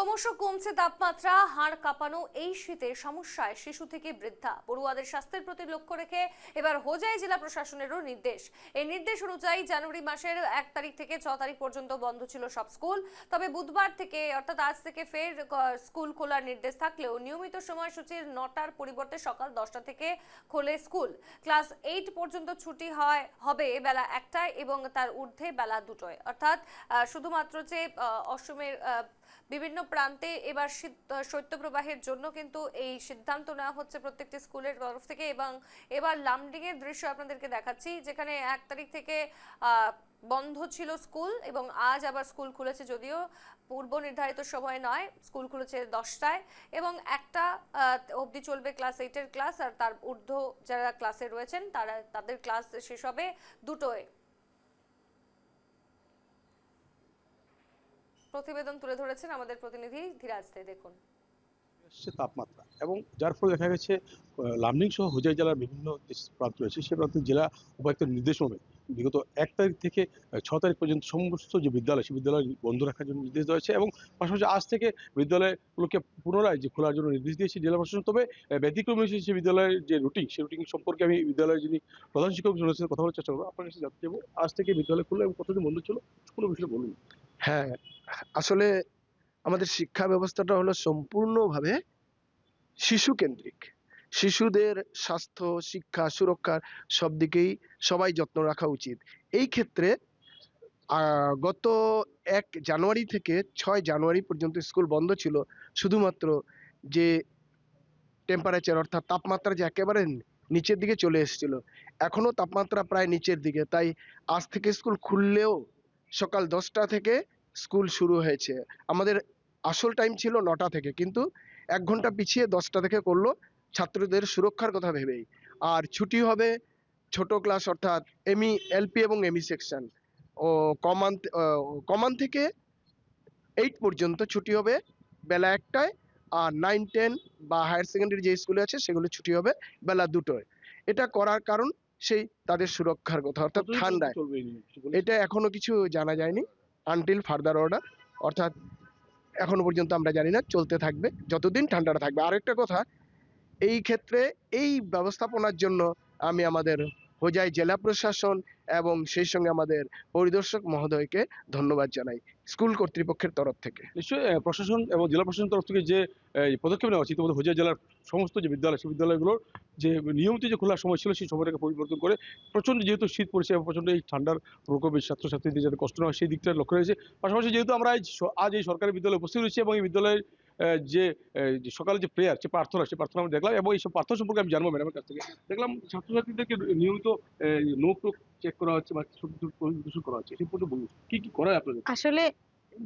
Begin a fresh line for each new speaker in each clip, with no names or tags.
ক্রমশ কমছে তাপমাত্রা, হাড় কাঁপানো এই শীতে সমস্যায় শিশু থেকে বৃদ্ধা। পড়ুয়াদের স্বাস্থ্যের প্রতি লক্ষ্য রেখে এবার হোজাই জেলা প্রশাসনেরও নির্দেশ। এই নির্দেশ অনুযায়ী জানুয়ারি মাসের এক তারিখ থেকে ছ তারিখ পর্যন্ত বন্ধ ছিল সব স্কুল। তবে বুধবার থেকে, অর্থাৎ আজ থেকে ফের স্কুল খোলার নির্দেশ থাকলেও নিয়মিত সময়সূচির নটার পরিবর্তে সকাল দশটা থেকে খোলে স্কুল। ক্লাস এইট পর্যন্ত ছুটি হয়, হবে বেলা একটায় এবং তার ঊর্ধ্বে বেলা দুটোয়। অর্থাৎ শুধুমাত্র যে অসমের বিভিন্ন প্রান্তে এবার শীত- শৈত্যপ্রবাহের জন্য কিন্তু এই সিদ্ধান্ত নেওয়া হচ্ছে প্রত্যেকটি স্কুলের তরফ থেকে এবং এবার লামডিং এর দৃশ্য আপনাদেরকে দেখাচ্ছি, যেখানে এক তারিখ থেকে বন্ধ ছিল স্কুল এবং আজ আবার স্কুল খুলেছে যদিও পূর্ব নির্ধারিত সময় নয়, স্কুল খুলেছে দশটায় এবং একটা অবধি চলবে ক্লাস এইটের ক্লাস আর তার ঊর্ধ্ব যারা ক্লাসে রয়েছেন তারা, তাদের ক্লাস শেষ হবে দুটোয়। প্রতিবেদন তুলে ধরেছেন আমাদের প্রতিনিধি ধীরাজ দে, দেখুন।
তাপমাত্রা এবং যার ফলে দেখা গেছে লামডিং সহ হোজাই জেলার বিভিন্ন প্রান্ত রয়েছে, সে প্রান্তে জেলা উপায়ুক্তের নির্দেশক্রমে বিগত এক তারিখ থেকে ছ তারিখ পর্যন্ত সমস্ত যে বিদ্যালয় সেই বিদ্যালয় বন্ধ রাখার জন্য নির্দেশ দেওয়া এবং পাশাপাশি আজ থেকে বিদ্যালয়গুলোকে পুনরায় যে খোলার জন্য নির্দেশ দিয়েছে জেলা প্রশাসন, তবে ব্যতিক্রম হিসেবে সেই বিদ্যালয়ের যে রুটিন, সেই রুটিন সম্পর্কে আমি বিদ্যালয়ের যিনি প্রধান শিক্ষক রয়েছেন, কথা বলার চেষ্টা করব। আপনার কাছে জানতে চাইব, আজ থেকে বিদ্যালয় খুললো এবং কতদিন বন্ধ ছিল? কোনো বিষয়ে বলুন।
হ্যাঁ আসলে আমাদের শিক্ষা ব্যবস্থাটা হলো সম্পূর্ণভাবে শিশু কেন্দ্রিক শিশুদের স্বাস্থ্য, শিক্ষা সুরক্ষার সব দিকেই সবাই যত্ন রাখা উচিত। এই ক্ষেত্রে গত এক জানুয়ারি থেকে ছয় জানুয়ারি পর্যন্ত স্কুল বন্ধ ছিল। শুধুমাত্র যে টেম্পারেচার অর্থাৎ তাপমাত্রা যে একেবারে নিচের দিকে চলে এসেছিল এখনও তাপমাত্রা প্রায় নিচের দিকে। তাই আজ থেকে স্কুল খুললেও সকাল দশটা থেকে স্কুল শুরু হয়েছে। আমাদের আসল টাইম ছিল নটা থেকে, কিন্তু এক ঘণ্টা পিছিয়ে দশটা থেকে করল ছাত্রদের সুরক্ষার কথা ভেবেই। আর ছুটি হবে ছোট ক্লাস অর্থাৎ এমই এলপি এবং এমই সেকশন ও কমান কমান থেকে এইট পর্যন্ত ছুটি হবে বেলা একটায়, আর নাইন টেন বা হায়ার সেকেন্ডারি যে স্কুলে আছে সেগুলো ছুটি হবে বেলা দুটোয়। এটা করার কারণ সেই তাদের সুরক্ষার কথা অর্থাৎ ঠান্ডায়। এটা এখনও কিছু জানা যায়নি আনটিল ফার্দার অর্ডার অর্থাৎ এখনও পর্যন্ত আমরা জানি না চলতে থাকবে যতদিন ঠান্ডাটা থাকবে আরেকটা কথা এই ক্ষেত্রে এই ব্যবস্থাপনার জন্য আমি আমাদের হোজাই জেলা প্রশাসন এবং সেই সঙ্গে আমাদের পরিদর্শক মহোদয়কে ধন্যবাদ জানাই স্কুল কর্তৃপক্ষের তরফ থেকে।
নিশ্চয়ই প্রশাসন এবং জেলা প্রশাসনের তরফ থেকে যে পদক্ষেপ নেওয়া হচ্ছে ইতিমধ্যে হোজাই জেলার সমস্ত যে বিদ্যালয়, সেই বিদ্যালয়গুলোর যে নিয়মিত যে খোলার সময় ছিল, সেই সময়টাকে পরিবর্তন করে প্রচণ্ড যেহেতু শীত পড়ছে এবং প্রচণ্ড এই ঠান্ডার প্রকোপে ছাত্রছাত্রীদের যাতে কষ্ট না হয়, সেই দিকটা লক্ষ্য রয়েছে। পাশাপাশি যেহেতু আমরা আজ এই সরকারি বিদ্যালয়ে উপস্থিত রয়েছি এবং এই বিদ্যালয়ের যে সকালে যে প্রেয়ার যে প্রার্থনা সেই প্রার্থনা আমি দেখলাম এবং এই সব প্রার্থনা সম্পর্কে আমি জানব ম্যাডামের কাছ থেকে। দেখলাম ছাত্রছাত্রীদেরকে নিয়মিত নোট টোক চেক করা হচ্ছে বা পরিদর্শন করা হচ্ছে সেই সম্পর্কে বলুন, কি কি করা আপনাদের?
আসলে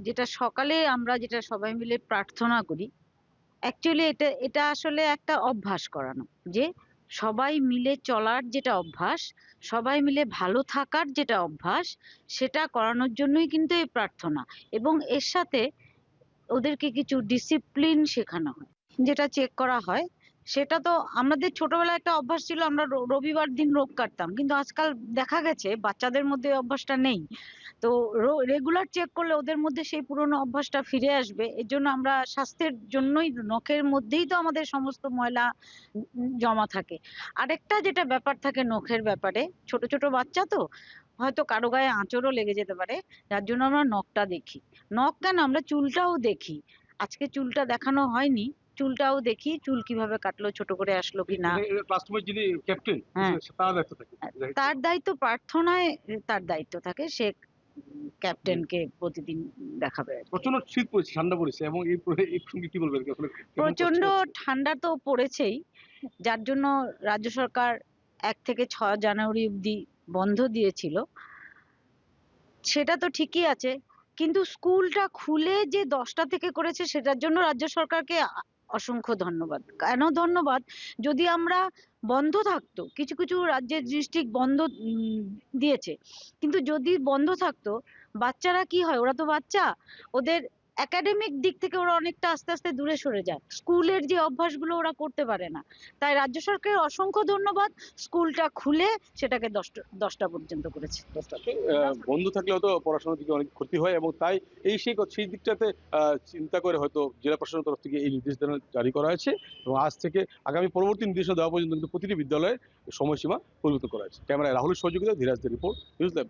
যেটা সকালে আমরা যেটা সবাই মিলে প্রার্থনা করি অ্যাকচুয়ালি এটা এটা আসলে একটা অভ্যাস করানো, যে সবাই মিলে চলার যেটা অভ্যাস, সবাই মিলে ভালো থাকার যেটা অভ্যাস, সেটা করানোর জন্যই কিন্তু এই প্রার্থনা এবং এর সাথে ওদেরকে কিছু ডিসিপ্লিন শেখানো হয়। যেটা চেক করা হয়, সেটা তো আমাদের ছোটবেলায় একটা অভ্যাস ছিল, আমরা রবিবার দিন রোগ কাটতাম। কিন্তু আজকাল দেখা গেছে, বাচ্চাদের মধ্যে অভ্যাসটা নেই। তো রেগুলার চেক করলে ওদের মধ্যে সেই পুরনো অভ্যাসটা ফিরে আসবে। এর জন্য আমরা স্বাস্থ্যের জন্যই নখের মধ্যেই তো আমাদের সমস্ত ময়লা জমা থাকে। আরেকটা যেটা ব্যাপার থাকে নখের ব্যাপারে, ছোট ছোট বাচ্চা তো হয়তো কারও গায়ে আঁচড়ও লেগে যেতে পারে যার জন্য আমরা নখটা দেখি। নখ কেন? আমরা চুলটাও দেখি। আজকে চুলটা দেখানো হয়নি। চুলটাও দেখি চুল কীভাবে কাটলো ছোট করে আসলো কি না?
যিনি ক্যাপ্টেন
হ্যাঁ।
তার দায়িত্ব থাকে
তার দায়িত্ব প্রার্থনায় তার দায়িত্ব থাকে সে ক্যাপ্টেনকে প্রতিদিন দেখাবে
প্রচণ্ড শীত পড়েছে ঠান্ডা পড়েছে এবং এই সঙ্গে কি বলবেন প্রচণ্ড
ঠান্ডা তো পড়েছেই যার জন্য রাজ্য সরকার এক থেকে ছ জানুয়ারি অবধি বন্ধ দিয়েছিল। সেটা তো ঠিকই আছে। কিন্তু স্কুলটা খুলে যে দশটা থেকে করেছে, সেটার জন্য রাজ্য সরকারকে অসংখ্য ধন্যবাদ। কেন ধন্যবাদ? যদি আমরা বন্ধ থাকতো, কিছু কিছু রাজ্যের ডিস্ট্রিক্ট বন্ধ দিয়েছে। কিন্তু যদি বন্ধ থাকতো, বাচ্চারা কি হয়? ওরা তো বাচ্চা। ওদের একাডেমিক দিক থেকে ওরা অনেকটা আস্তে আস্তে দূরে সরে যায়। স্কুলের যে অভ্যাসগুলো ওরা করতে পারে না। তাই রাজ্য সরকারের অসংখ্য ধন্যবাদ। স্কুলটা খুলে সেটাকে দশটা দশটা পর্যন্ত করেছে।
বন্ধ থাকলেও তো পড়াশোনার দিকে অনেক ক্ষতি হয় এবং তাই এই সেই সেই দিকটাতে চিন্তা করে হয়তো জেলা প্রশাসনের তরফ থেকে এই নির্দেশনা জারি করা হয়েছে এবং আজ থেকে আগামী পরবর্তী নির্দেশনা দেওয়া পর্যন্ত কিন্তু প্রতিটি বিদ্যালয়ে সময়সীমা পরিবর্তন করা হয়েছে। ক্যামেরায় রাহুলের সহযোগিতা ধীরাজদের রিপোর্ট, নিউজ লাইভ।